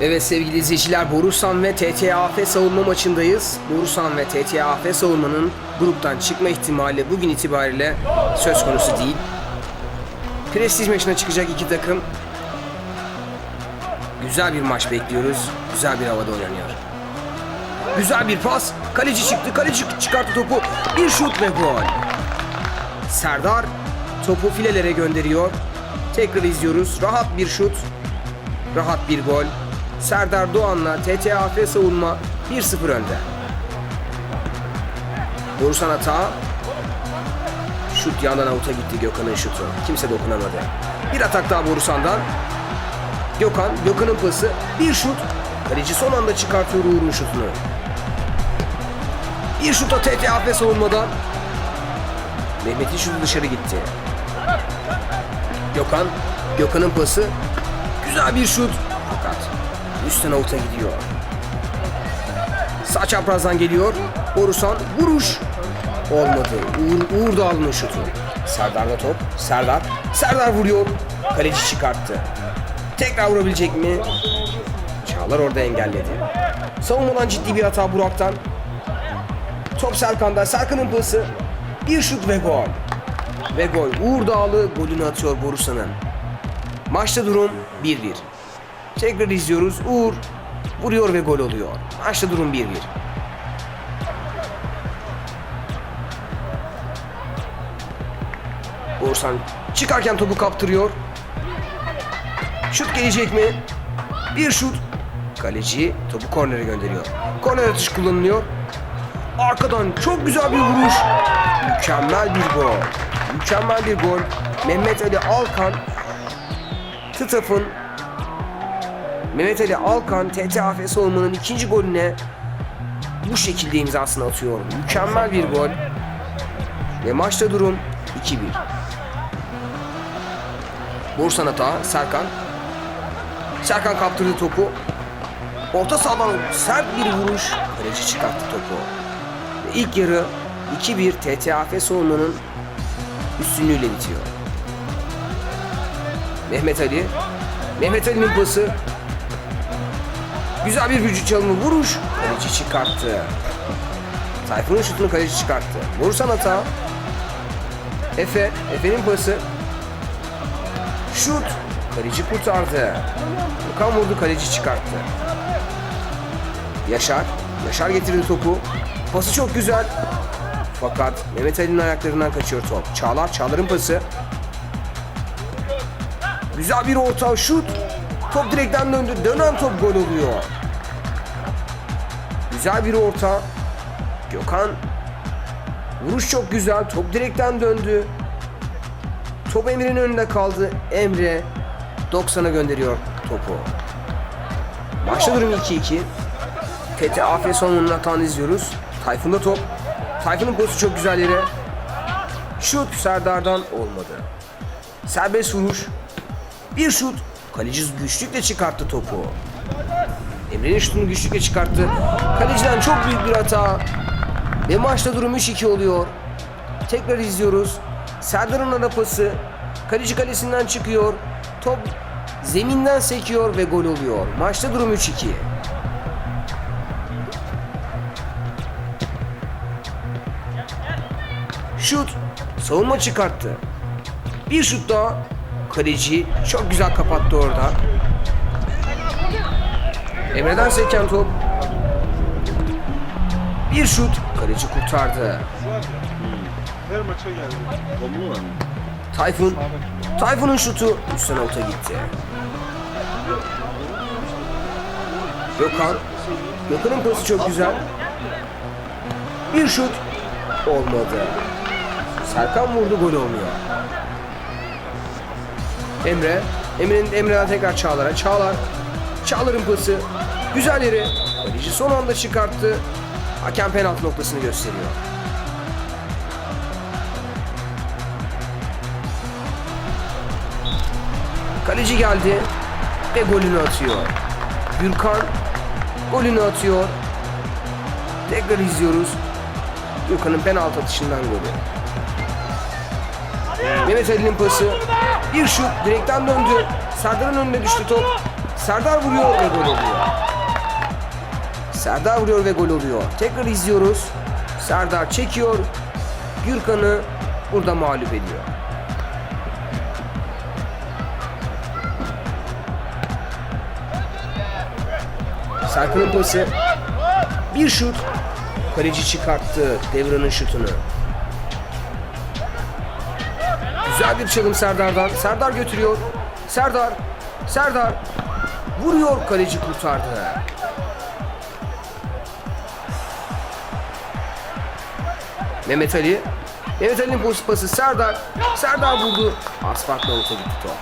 Evet sevgili izleyiciler Borusan ve TTAF savunma maçındayız. Borusan ve TTAF savunmanın gruptan çıkma ihtimali bugün itibariyle söz konusu değil. Prestij maçına çıkacak iki takım. Güzel bir maç bekliyoruz. Güzel bir havada oynanıyor. Güzel bir pas. Kaleci çıktı. Kaleci çıkarttı topu. Bir şut ve gol. Serdar topu filelere gönderiyor. Tekrar izliyoruz. Rahat bir şut. Rahat bir gol. Serdar Doğan'la TTAF savunma 1-0 önde. Borusan hata. Şut yandan avuta gitti Gökhan'ın şutu. Kimse dokunamadı. Bir atak daha Borusan'dan. Gökhan, Gökhan'ın pası. Bir şut. Kaleci son anda çıkartıyor Uğur'un şutunu. Bir şuta TTAF savunmadan. Mehmet'in şutu dışarı gitti. Gökhan, Gökhan'ın pası. Güzel bir şut. Üstten avuta gidiyor. Sağ çaprazdan geliyor. Borusan vuruş. Olmadı. Uğur, Uğur da almış şutu. Serdar'da top. Serdar. Serdar vuruyor. Kaleci çıkarttı. Tekrar vurabilecek mi? Çağlar orada engelledi. Savunmadan ciddi bir hata Burak'tan. Top Serkan'da. Serkan'ın pası. Bir şut ve gol. Ve gol. Uğur Dağlı golünü atıyor Borusan'ın. Maçta durum 1-1. Tekrar izliyoruz. Uğur vuruyor ve gol oluyor. Maçta durum 1-1. Borsan çıkarken topu kaptırıyor. Şut gelecek mi? Bir şut. Kaleci topu kornere gönderiyor. Korner atış kullanılıyor. Arkadan çok güzel bir vuruş. Mükemmel bir gol. Mükemmel bir gol. Mehmet Ali Alkan Tıtaf'ın Mehmet Ali Alkan TTAF savunmanın ikinci golüne bu şekilde imzasını atıyor. Mükemmel bir gol. Ve maçta durum 2-1. Bursan hata Serkan. Serkan kaptırdı topu. Orta sahadan sert bir vuruş. Kaleci çıkarttı topu. Ve ilk yarı 2-1 TTAF savunmanın üstünlüğüyle bitiyor. Mehmet Ali. Mehmet Ali'nin pası. Güzel bir vücut çalımı vuruş. Kaleci çıkarttı. Tayfun'un şutunu kaleci çıkarttı. Vursan hata. Efe. Efe'nin pası. Şut. Kaleci kurtardı. Okan vurdu kaleci çıkarttı. Yaşar. Yaşar getirdi topu. Pası çok güzel. Fakat Mehmet Ali'nin ayaklarından kaçıyor top. Çağlar. Çağlar'ın pası. Güzel bir orta şut. Top direkten döndü. Dönen top gol oluyor. Güzel bir orta. Gökhan. Vuruş çok güzel. Top direkten döndü. Top Emre'nin önünde kaldı. Emre 90'a gönderiyor topu. Maçta durum 2-2. TTAF sonunun atağını izliyoruz. Tayfun'da top. Tayfun'un postu çok güzel yere. Şut Serdar'dan olmadı. Serbest vuruş. Bir şut. Kaleci güçlükle çıkarttı topu. Emre'nin şutunu güçlükle çıkarttı. Kaleciden çok büyük bir hata. Ve maçta durum 3-2 oluyor. Tekrar izliyoruz. Serdar'ın ara pası. Kaleci kalesinden çıkıyor. Top zeminden sekiyor ve gol oluyor. Maçta durum 3-2. Şut. Savunma çıkarttı. Bir şut daha. Kaleci çok güzel kapattı orada. Emre'den seken top. Bir şut. Kaleci kurtardı. Her maça geldi. Domlu var mı? Tayfun. Tayfun'un şutu üstten avuta gitti. Gökhan. Gökhan'ın pası çok güzel. Bir şut. Olmadı. Serkan vurdu gol olmuyor. Emre. Emre'nin Emre'den tekrar Çağlar'a. Çağlar. Çağlar'ın pası. Güzel yeri. Kaleci son anda çıkarttı. Hakem penaltı noktasını gösteriyor. Kaleci geldi ve golünü atıyor. Gürkan golünü atıyor. Tekrar izliyoruz. Gürkan'ın penaltı atışından golü. Mehmet Ali'nin pası. Bir şut direkten döndü. Serdar'ın önüne düştü top. Serdar vuruyor ve gol oluyor. Serdar vuruyor ve gol oluyor. Tekrar izliyoruz. Serdar çekiyor. Gürkan'ı burada mağlup ediyor. Serkan'ın pası. Bir şut. Kaleci çıkarttı Devran'ın şutunu. Güzel bir çalım Serdar'dan. Serdar götürüyor. Serdar. Serdar. Vuruyor kaleci kurtardı. Mehmet Ali. Mehmet Ali'nin pası pası Serdar. Serdar vurdu. Asfaltla ota gitti top.